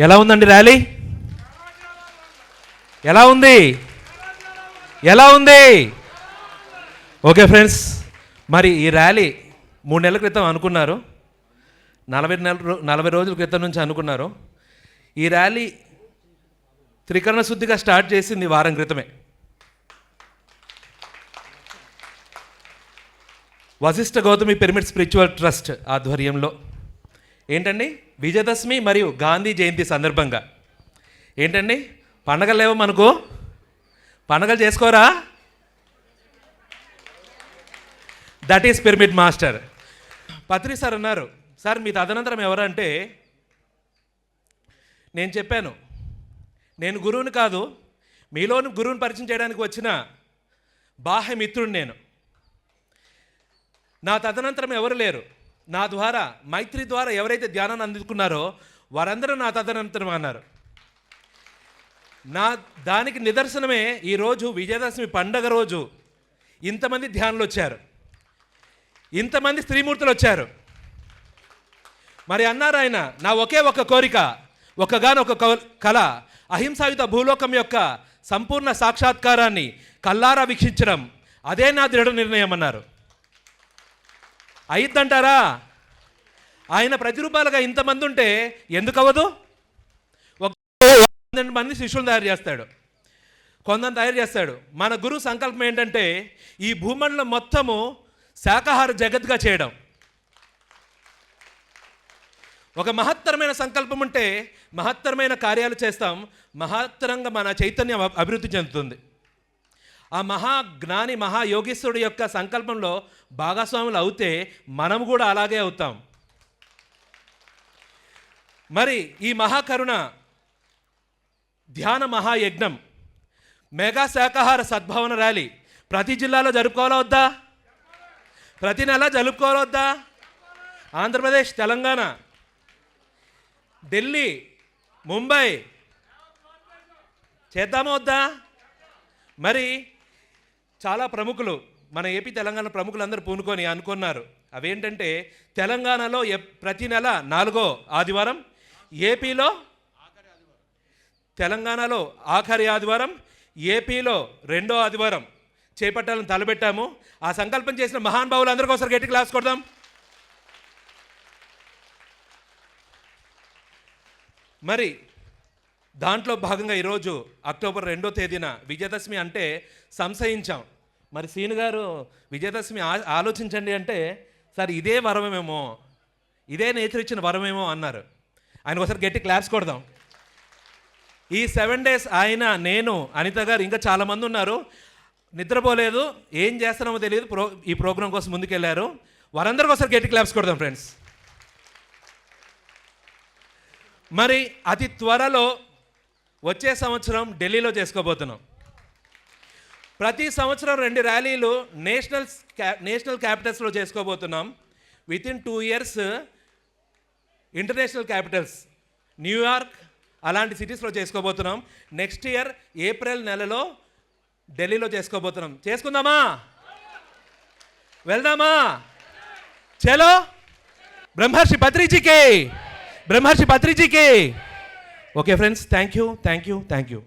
ఎలా ఉందండి ర్యాలీ? ఎలా ఉంది? ఎలా ఉంది? ఓకే ఫ్రెండ్స్ మరి ఈ ర్యాలీ మూడు నెలల క్రితం అనుకున్నారు. నలభై నెల నలభై రోజుల క్రితం నుంచి అనుకున్నారు. ఈ ర్యాలీ త్రికరణ శుద్ధిగా స్టార్ట్ చేసింది వారం క్రితమే. Vasishta Gautami pyramid spiritual trust ఆధ్వర్యంలో. ఏంటండి? విజయదశమి మరియు గాంధీ జయంతి సందర్భంగా. ఏంటండి? పండగలు లేవు మనకు పండగలు చేసుకోరా? That is pyramid master Patri sir అన్నారు సార్ మీ తదనంతరం ఎవరంటే నేను చెప్పాను. నేను గురువుని కాదు. మీలోని గురువుని పరిచయం చేయడానికి వచ్చిన బాహ్య మిత్రుడు నేను. నా తదనంతరం ఎవరు లేరు. నా ద్వారా మైత్రి ద్వారా ఎవరైతే ధ్యానాన్ని అందుకున్నారో వారందరూ నా తదనంతరం అన్నారు. నా దానికి నిదర్శనమే ఈరోజు విజయదశమి పండగ రోజు. ఇంతమంది ధ్యానులు వచ్చారు. ఇంతమంది స్త్రీమూర్తులు వచ్చారు. మరి అన్నారు ఆయన నా ఒకే ఒక కోరిక ఒకగానొక కవ- కళ అహింసాయుత భూలోకం యొక్క సంపూర్ణ సాక్షాత్కారాన్ని కల్లారా వీక్షించడం. అదే నా దృఢ నిర్ణయం అన్నారు. అయిద్దంటారా? ఆయన ప్రతిరూపాలుగా ఇంతమంది ఉంటే ఎందుకు అవ్వదు ఒక మంది శిష్యులను తయారు చేస్తాడు. కొందరు తయారు చేస్తాడు. మన గురువు సంకల్పం ఏంటంటే ఈ భూమండలం మొత్తము శాకాహార జగత్గా చేయడం. ఒక మహత్తరమైన సంకల్పం ఉంటే మహత్తరమైన కార్యాలు చేస్తాం. మహత్తరంగా మన చైతన్యం అభివృద్ధి చెందుతుంది. ఆ మహాజ్ఞాని మహాయోగేశ్వరుడు యొక్క సంకల్పంలో భాగస్వాములు అవుతే మనం కూడా అలాగే అవుతాం. మరి ఈ మహాకరుణ ధ్యాన మహాయజ్ఞం మెగా శాకాహార సద్భావన ర్యాలీ ప్రతి జిల్లాలో జరుపుకోవాలా వద్దా? ప్రతి నెల జరుపుకోవాలా వద్దా? ఆంధ్రప్రదేశ్ తెలంగాణ ఢిల్లీ ముంబై చేద్దామా వద్దా? మరి చాలా ప్రముఖులు. మన ఏపీ తెలంగాణ ప్రముఖులందరూ పూనుకొని అనుకున్నారు. అవేంటంటే తెలంగాణలో ఎప్- ప్రతి నెల నాలుగో ఆదివారం ఏపీలో తెలంగాణలో ఆఖరి ఆదివారం ఏపీలో రెండో ఆదివారం చేపట్టాలని తలబెట్టాము ఆ సంకల్పం చేసిన మహానుభావులు అందరికీ ఒకసారి గట్టి క్లాస్ కొడదాం. మరి దాంట్లో భాగంగా ఈరోజు అక్టోబర్ రెండో తేదీన విజయదశమి అంటే సంశయించాం. మరి సీను గారు విజయదశమి ఆ- ఆలోచించండి అంటే సార్ ఇదే వరమేమో ఇదే నేచర్ ఇచ్చిన వరమేమో అన్నారు. ఆయన ఒకసారి గట్టి క్లాప్స్ కొడదాం. ఈ సెవెన్ డేస్ ఆయన నేను అనిత గారు ఇంకా చాలామంది ఉన్నారు. నిద్రపోలేదు ఏం చేస్తున్నామో తెలియదు. ప్రో ఈ ప్రోగ్రాం కోసం ముందుకెళ్ళారు వారందరికీ ఒకసారి గట్టి క్లాప్స్ కొడదాం ఫ్రెండ్స్. మరి అతి త్వరలో వచ్చే సంవత్సరం ఢిల్లీలో చేసుకోబోతున్నాం. ప్రతి సంవత్సరం రెండు ర్యాలీలు నేషనల్ క్యా నేషనల్ క్యాపిటల్స్లో చేసుకోబోతున్నాం. With in two years international capitals New York అలాంటి సిటీస్లో చేసుకోబోతున్నాం. నెక్స్ట్ ఇయర్ ఏప్రిల్ నెలలో ఢిల్లీలో చేసుకోబోతున్నాం. చేసుకుందామా? వెళ్దామా? చలో? బ్రహ్మర్షి పత్రిజీకే. Brahmarshi పత్రిజీకే. okay friends thank you thank you thank you